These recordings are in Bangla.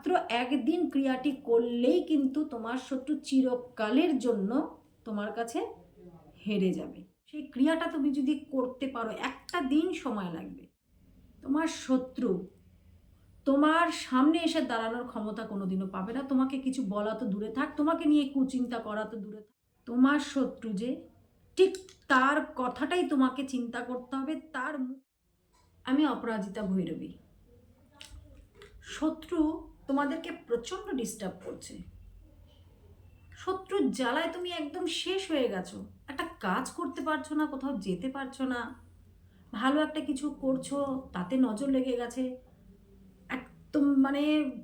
মাত্র একদিন ক্রিয়াটি করলেই কিন্তু তোমার শত্রু চিরকালের জন্য তোমার কাছে হেরে যাবে। সেই ক্রিয়াটা তুমি যদি করতে পারো, একটা দিন সময় লাগবে। তোমার শত্রু তোমার সামনে এসে দাঁড়ানোর ক্ষমতা কোনোদিনও পাবে না। তোমাকে কিছু বলা তো দূরে থাক, তোমাকে নিয়ে কুচিন্তা করা তো দূরে থাক। তোমার শত্রু যে ঠিক তার কথাটাই তোমাকে চিন্তা করতে হবে, তার আমি অপরাজিতা ভৈরবী। শত্রু তোমাদেরকে প্রচণ্ড ডিস্টার্ব করছে। শত্রুর জ্বালায় তুমি একদম শেষ হয়ে গেছো। একটা কাজ করতে পারছ না, কোথাও যেতে পারছ না। ভালো একটা কিছু করছ, তাতে নজর লেগে গেছে। একদম মানে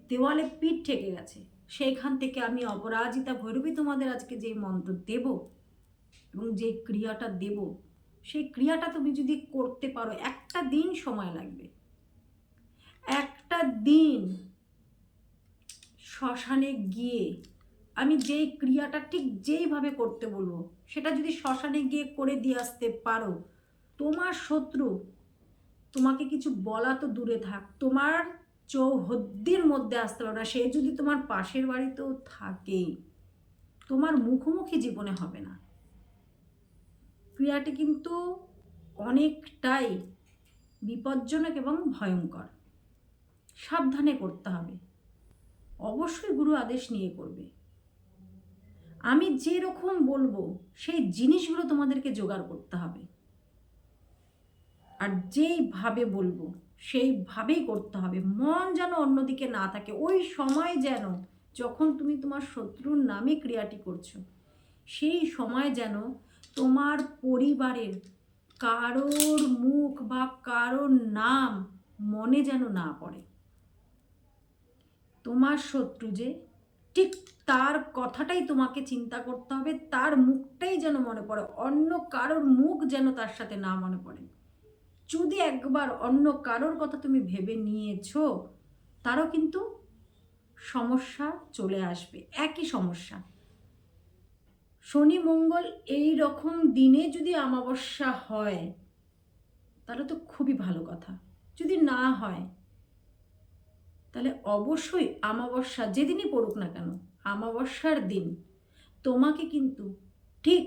দেওয়ালে পিঠ ঠেকে গেছে। সেইখান থেকে আমি অপরাজিতা ভৈরবী তোমাদের আজকে যে মন্ত্র দেব এবং যে ক্রিয়াটা দেব, সেই ক্রিয়াটা তুমি যদি করতে পারো, একটা দিন সময় লাগবে। একটা দিন শ্মশানে গিয়ে আমি যেই ক্রিয়াটা ঠিক যেইভাবে করতে বলব, সেটা যদি শ্মশানে গিয়ে করে দিয়ে আসতে পারো, তোমার শত্রু তোমাকে কিছু বলা তো দূরে থাক, তোমার চৌহদ্দির মধ্যে আসতে পারো না, সে যদি তোমার পাশের বাড়িতেও থাকে, তোমার মুখোমুখি জীবনে হবে না। ক্রিয়াটি কিন্তু অনেকটাই বিপজ্জনক এবং ভয়ঙ্কর। সাবধানে করতে হবে। অবশ্যই গুরু আদেশ নিয়ে করবে। আমি যে রকম বলব, সেই জিনিসগুলো তোমাদেরকে জোগাড় করতে হবে। আর যেইভাবে বলব, সেইভাবেই করতে হবে। মন যেন অন্যদিকে না থাকে, ওই সময় যেন যখন তুমি তোমার শত্রুর নামে ক্রিয়াটি করছ, সেই সময় যেন তোমার পরিবারের কারোর মুখ বা কারোর নাম মনে যেন না পড়ে। তোমার শত্রু যে, ঠিক তার কথাটাই তোমাকে চিন্তা করতে হবে, তার মুখটাই যেন মনে পড়ে, অন্য কারোর মুখ যেন তার সাথে না মনে পড়ে। যদি একবার অন্য কারোর কথা তুমি ভেবে নিয়েছো, তারও কিন্তু সমস্যা চলে আসবে, একই সমস্যা। শনি, মঙ্গল এই রকম দিনে যদি অমাবস্যা হয়, তাহলে তো খুবই ভালো কথা। যদি না হয় তাহলে অবশ্যই আমাবস্যা যেদিনই পড়ুক না কেন, আমাবস্যার দিন। তোমাকে কিন্তু ঠিক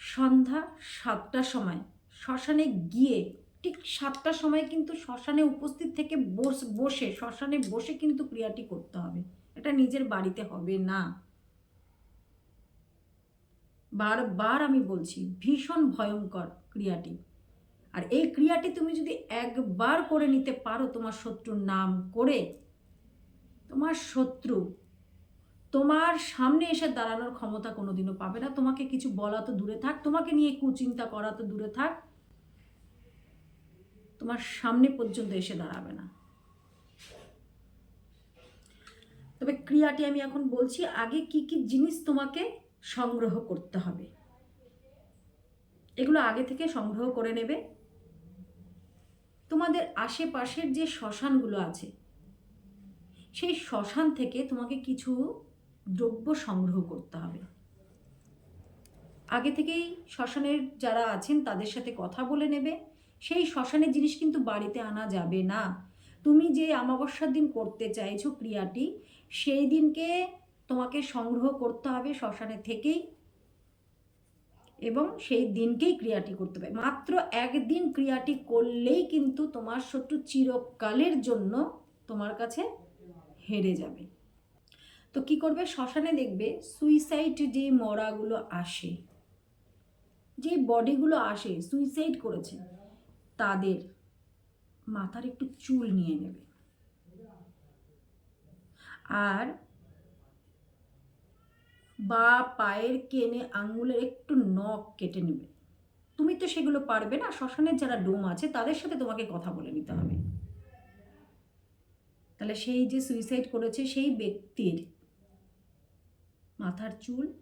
সন্ধ্যা সাতটার সময় শ্মশানে গিয়ে, ঠিক সাতটার সময় কিন্তু শ্মশানে উপস্থিত থেকে বসে শ্মশানে বসে কিন্তু ক্রিয়াটি করতে হবে। এটা নিজের বাড়িতে হবে না। বারবার আমি বলছি, ভীষণ ভয়ঙ্কর ক্রিয়াটি। আর এই ক্রিয়াটি তুমি যদি একবার করে নিতে পারো তোমার শত্রুর নাম করে, তোমার শত্রু তোমার সামনে এসে দাঁড়ানোর ক্ষমতা কোনোদিনও পাবে না। তোমাকে কিছু বলা তো দূরে থাক, তোমাকে নিয়ে কুচিন্তা করা তো দূরে থাক। তোমার সামনে পর্যন্ত এসে দাঁড়াবে না। তবে ক্রিয়াটি আমি এখন বলছি, আগে কি কি জিনিস তোমাকে সংগ্রহ করতে হবে? এগুলো আগে থেকে সংগ্রহ করে নেবে। তোমাদের আশেপাশের যে শ্মশানগুলো আছে, সেই শ্মশান থেকে তোমাকে কিছু দ্রব্য সংগ্রহ করতে হবে। আগে থেকেই শ্মশানের যারা আছেন, তাদের সাথে কথা বলে নেবে। সেই শ্মশানের জিনিস কিন্তু বাড়িতে আনা যাবে না। তুমি যে অমাবস্যার দিন করতে চাইছো ক্রিয়াটি, সেই দিনকে তোমাকে সংগ্রহ করতে হবে শ্মশানে থেকেই। এবং সেই দিনকেই ক্রিয়াটি করতে হবে মাত্র একদিন ক্রিয়াটি করলেই কিন্তু তোমার শত্রু চিরকালের জন্য তোমার কাছে হেরে যাবে। তো কি করবে? শ্মশানে দেখবে সুইসাইড যে মরাগুলো আসে, যে বডিগুলো আসে সুইসাইড করেছে, তাদের মাথার একটু চুল নিয়ে নেবে। আর বা পায়ের কেনে আঙুলের একটু নখ কেটে নেবে। তুমি তো সেগুলো পারবে না, শ্মশানের যারা ডোম আছে, তাদের সাথে তোমাকে কথা বলে নিতে হবে। তাহলে সেই যে সুইসাইড করেছে সেই ব্যক্তির মাথার চুল,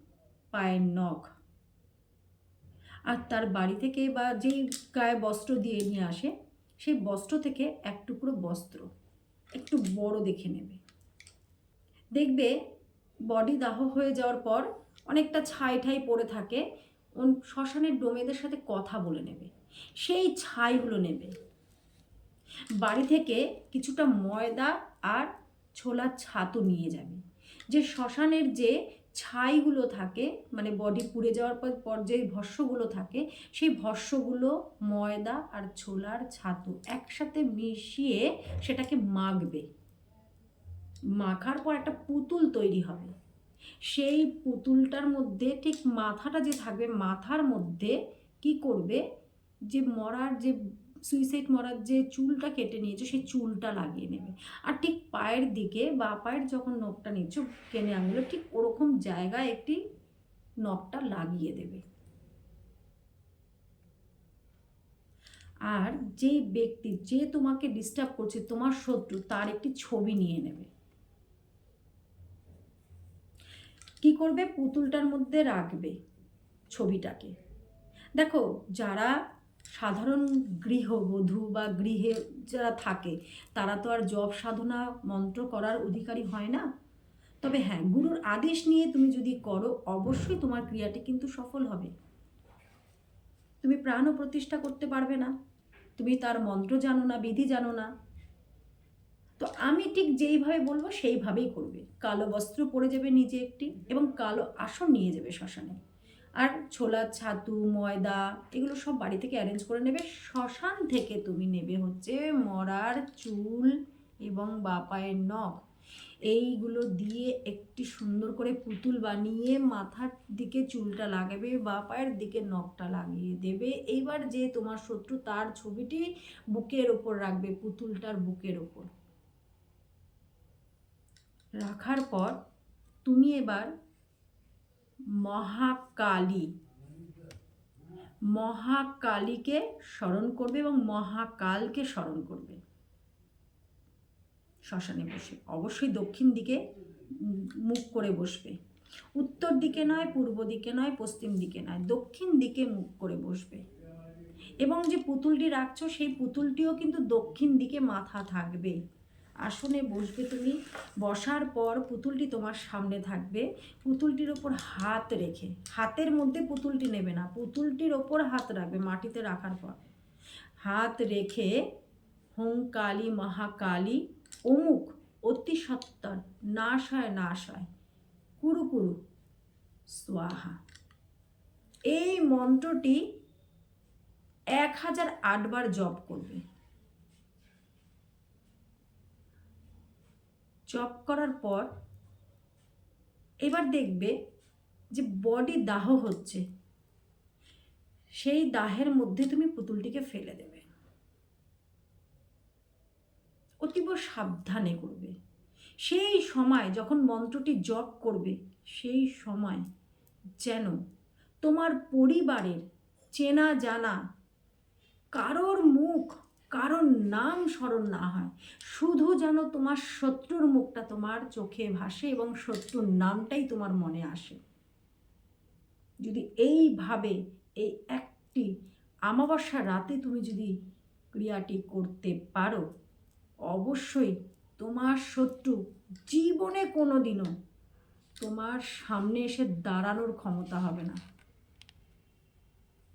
পায়ের নখ আর তার বাড়ি থেকে বা যেই গায়ে বস্ত্র দিয়ে নিয়ে আসে, সেই বস্ত্র থেকে এক টুকরো বস্ত্র একটু বড় দেখে নেবে। দেখবে বডি দাহ হয়ে যাওয়ার পর অনেকটা ছাই ঠাই পড়ে থাকে শ্মশানের ডোমেদের সাথে কথা বলে নেবে। সেই ছাইগুলো নেবে। বাড়ি থেকে কিছুটা ময়দা আর ছোলা ছাতু নিয়ে যাবে। যে শ্মশানের যে ছাইগুলো থাকে মানে বডি পুড়ে যাওয়ার পর যে ভস্যগুলো থাকে, সেই ভস্যগুলো, ময়দা আর ছোলার ছাতু একসাথে মিশিয়ে সেটাকে মাখবে। মাখার পর একটা পুতুল তৈরি হবে। সেই পুতুলটার মধ্যে ঠিক মাথাটা যে থাকবে, মাথার মধ্যে কি করবে? যে মরার যে, সুইসাইড মরার যে চুলটা কেটে নিয়েছো, সেই চুলটা লাগিয়ে নেবে। আর ঠিক পায়ের দিকে, বা পায়ের যখন নখটা নিচ্ছ, কেনে আঙুলে ঠিক ওরকম জায়গায় একটি নখটা লাগিয়ে দেবে। আর যে ব্যক্তি, যে তোমাকে ডিস্টার্ব করছে, তোমার শত্রু, তার একটি ছবি নিয়ে নেবে। কি করবে? পুতুলটার মধ্যে রাখবে ছবিটাকে। দেখো, যারা সাধারণ গৃহবধূ বা গৃহে যারা থাকে, তারা তো আর জব সাধনা মন্ত্র করার অধিকারী হয় না। তবে হ্যাঁ গুরুর আদেশ নিয়ে তুমি যদি করো, অবশ্যই তোমার ক্রিয়াটি কিন্তু সফল হবে। তুমি প্রাণও প্রতিষ্ঠা করতে পারবে না। তুমি তার মন্ত্র জানো না, বিধি জানো না। তো আমি ঠিক যেইভাবে বলব, সেইভাবেই করবে। কালো বস্ত্র পরে যাবে নিজে একটি এবং কালো আসন নিয়ে যাবে শ্মশানে। আর ছোলা, ছাতু, ময়দা, এগুলো সব বাড়ি থেকে অ্যারেঞ্জ করে নেবে। শ্মশান থেকে তুমি নেবে হচ্ছে মরার চুল এবং বাপায়ের নখ। এইগুলো দিয়ে একটি সুন্দর করে পুতুল বানিয়ে মাথার দিকে চুলটা লাগাবে বা পায়ের দিকে নখটা লাগিয়ে দেবে। এইবার যে তোমার শত্রু তার ছবিটি বুকের ওপর রাখবে, পুতুলটার বুকের ওপর। রাখার পর তুমি এবার মহাকালী, মহাকালীকে স্মরণ করবে এবং মহাকালকে স্মরণ করবে। শ্মশানে বসে। অবশ্যই দক্ষিণ দিকে মুখ করে বসবে। উত্তর দিকে নয়, পূর্ব দিকে নয়, পশ্চিম দিকে নয়, দক্ষিণ দিকে মুখ করে বসবে। এবং যে পুতুলটি রাখছো, সেই পুতুলটিও কিন্তু দক্ষিণ দিকে মাথা থাকবে। আসনে বসবে তুমি। বসার পর পুতুলটি তোমার সামনে থাকবে। পুতুলটির ওপর হাত রেখে, হাতের মধ্যে পুতুলটি নেবে না, পুতুলটির ওপর হাত রাখবে মাটিতে রাখার পর। হাত রেখে হোং কালী মহাকালী অমুক অতি সত্তর নাশ হয় নাশ হয় কুরু কুরু, স্বাহা। এই মন্ত্রটি এক হাজার আটবার জপ করবে। জব করার পর এবার দেখবে যে বডি দাহ হচ্ছে। সেই দাহের মধ্যে তুমি পুতুলটিকে ফেলে দেবে। অতীব সাবধানে করবে। সেই সময় যখন মন্ত্রটি জপ করবে, সেই সময় যেন তোমার পরিবারের চেনা জানা কারোর মুখ কারোর নাম স্মরণ না হয়। শুধু যেন তোমার শত্রুর মুখটা তোমার চোখে ভাসে এবং শত্রুর নামটাই তোমার মনে আসে। যদি এইভাবে এই একটি আমাবস্যা রাতে তুমি যদি ক্রিয়াটি করতে পারো, অবশ্যই তোমার শত্রু জীবনে কোনো দিনও তোমার সামনে এসে দাঁড়ানোর ক্ষমতা হবে না।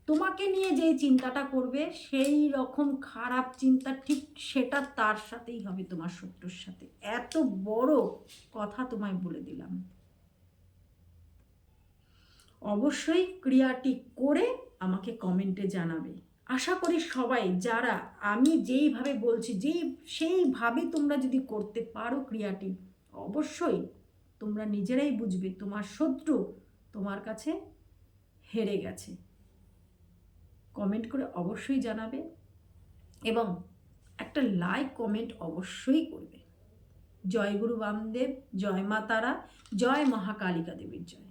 তোমাকে নিয়ে যে চিন্তাটা করবে, সেই রকম খারাপ চিন্তা ঠিক সেটা তার সাথেই হবে, তোমার শত্রুর সাথে। এত বড় কথা তোমায় বলে দিলাম। অবশ্যই ক্রিয়াটি করে আমাকে কমেন্টে জানাবে। আশা করি সবাই যারা আমি যেইভাবে বলছি, যেই, সেইভাবে তোমরা যদি করতে পারো ক্রিয়াটি, অবশ্যই তোমরা নিজেরাই বুঝবে, তোমার শত্রু তোমার কাছে হেরে গেছে। কমেন্ট করে অবশ্যই জানাবে এবং একটা লাইক কমেন্ট অবশ্যই করবে। জয় গুরু বামদেব, জয় মা তারা, জয় মহাকালিকা দেবীর জয়।